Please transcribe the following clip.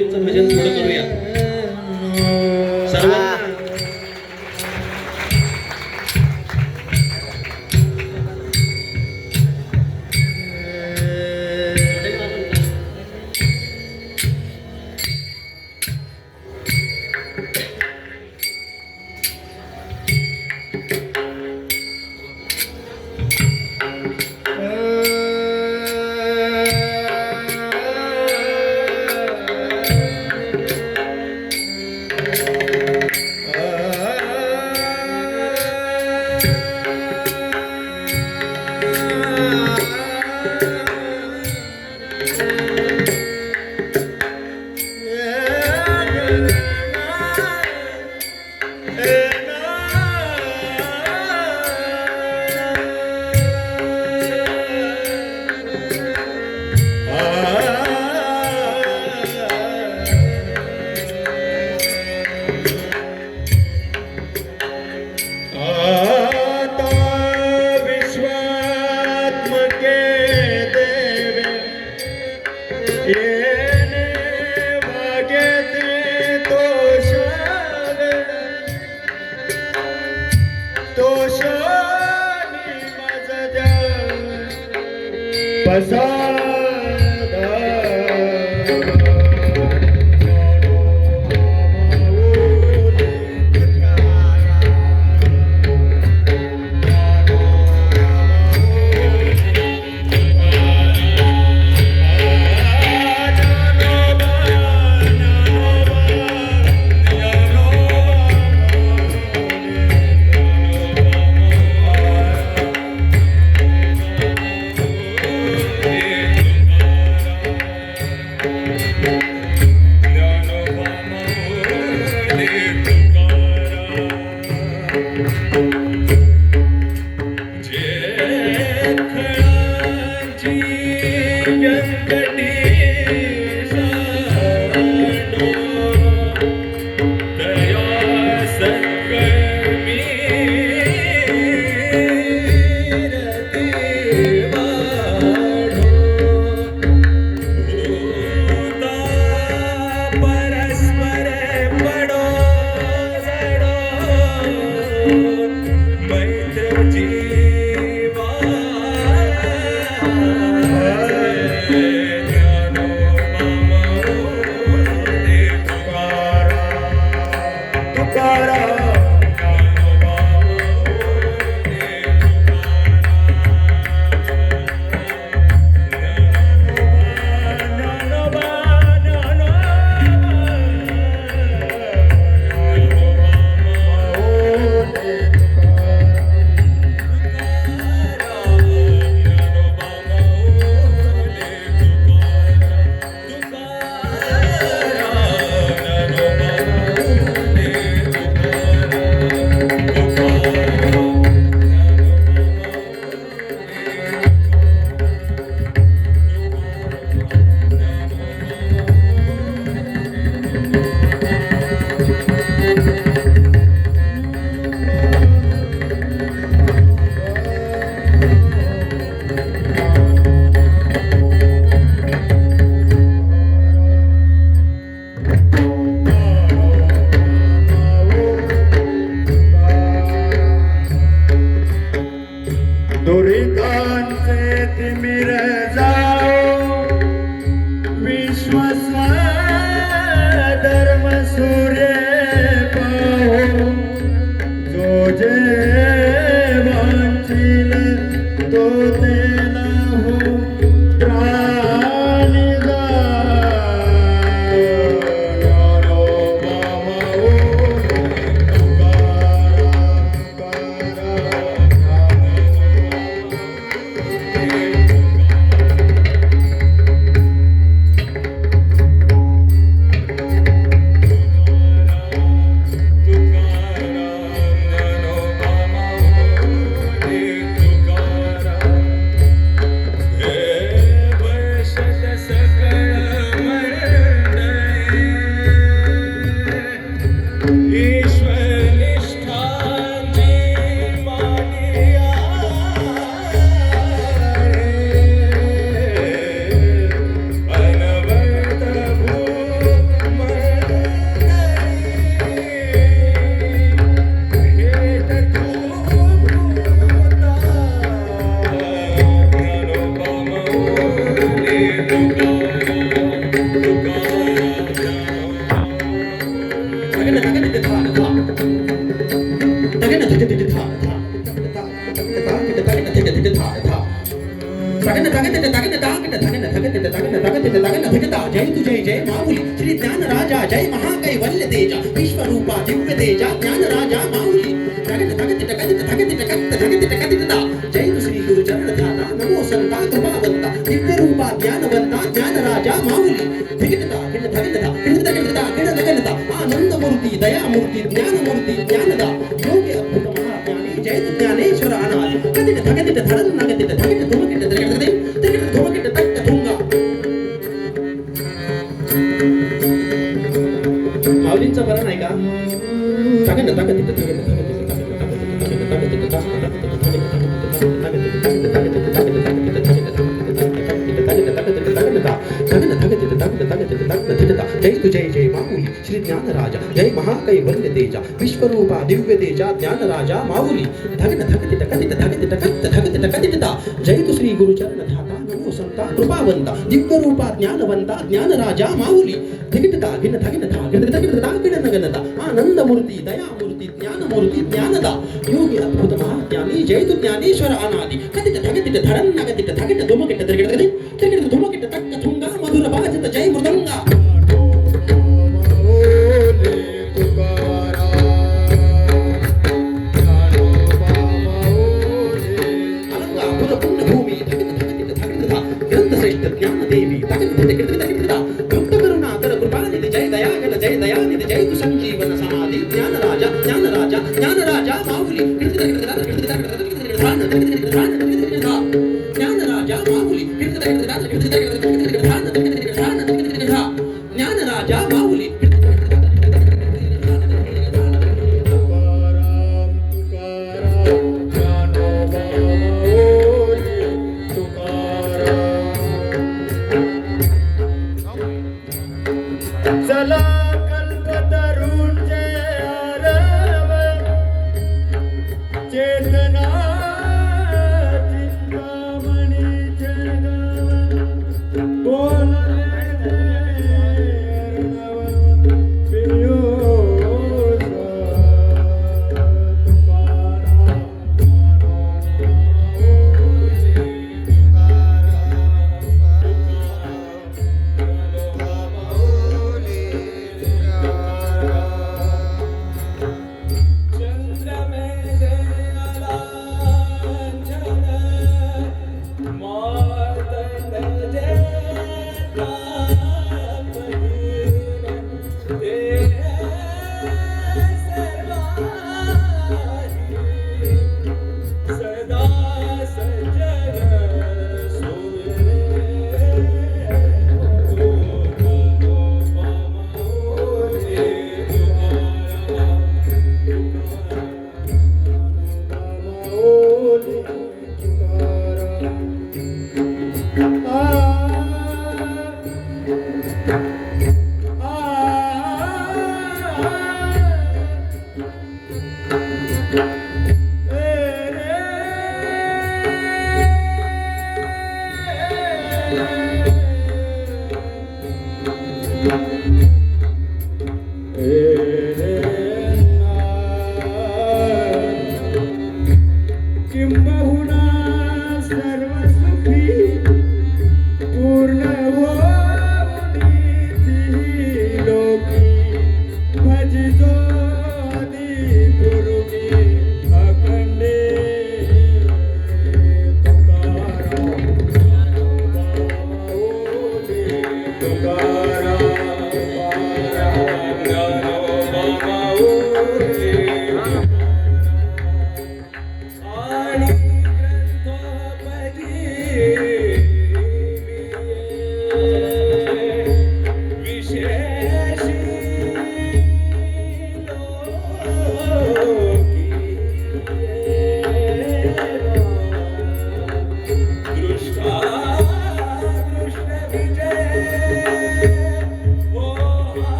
माऊलींचं भजन थोडं करूया. Yes. ಕೈವಲ್ಯ ತೇಜ, ವಿಶ್ವರೂಪ, ದಿವ್ಯ ತೇಜ, ಜ್ಞಾನ ರಾಜ ಮಾಹುಲಿ ಜಗನ ತಗತಿಟ ಕದಿತ ತಗತಿಟ ಕದಿತ ತಗತಿಟ ಕದಿತದ ಜೈ ಶ್ರೀ ಗುರು ಚರಣಧಾನ ನಮೋ ಸಂತ ಕೃಪಾವಂತ. ದಿವ್ಯ ರೂಪ, ಜ್ಞಾನವಂತ, ಜ್ಞಾನ ರಾಜ ಮಾಹುಲಿ ಧಿಗಿತದ ಹಿಡ ತಗಿತದ ಹಿಡಿದ ಗಿಡದ ಗಿಡ ಲಗನದ ಆನಂದ ಮೂರ್ತಿ, ದಯಾ ಮೂರ್ತಿ, ಜ್ಞಾನ ಮೂರ್ತಿ, ಜ್ಞಾನದ. ಯೋಗಿ ಅದ್ಭುತ ಮಹಾಜ್ಞಾನಿ ಜೈತು ಜ್ಞಾನೇಶ್ವರ ಅನಾದಿ ಕದಿಟ ತಗತಿಟ ಧರನ್ ನಗತಿಟ ತಗಿಟ विश्वरूपा दिव्य तेजा ज्ञानराजा माऊली. धगन धगति टकटित धगति टकत धगति धगत दा जय तु श्री गुरुचरण धाता नमो संता कृपावंता. दिव्य रूपा ज्ञानवंता ज्ञानराजा माऊली. धिगिटता गिन धगिनता गिन धगिनता गिन नगनता आनंद मूर्ती दया मूर्ती ज्ञान मूर्ती ज्ञानदा. योगी अद्भुत महाज्ञानी जय तु ज्ञानेश्वर अनादि. कथित धगतित धरन नगतित धगिट धुमकिट धगित decreto.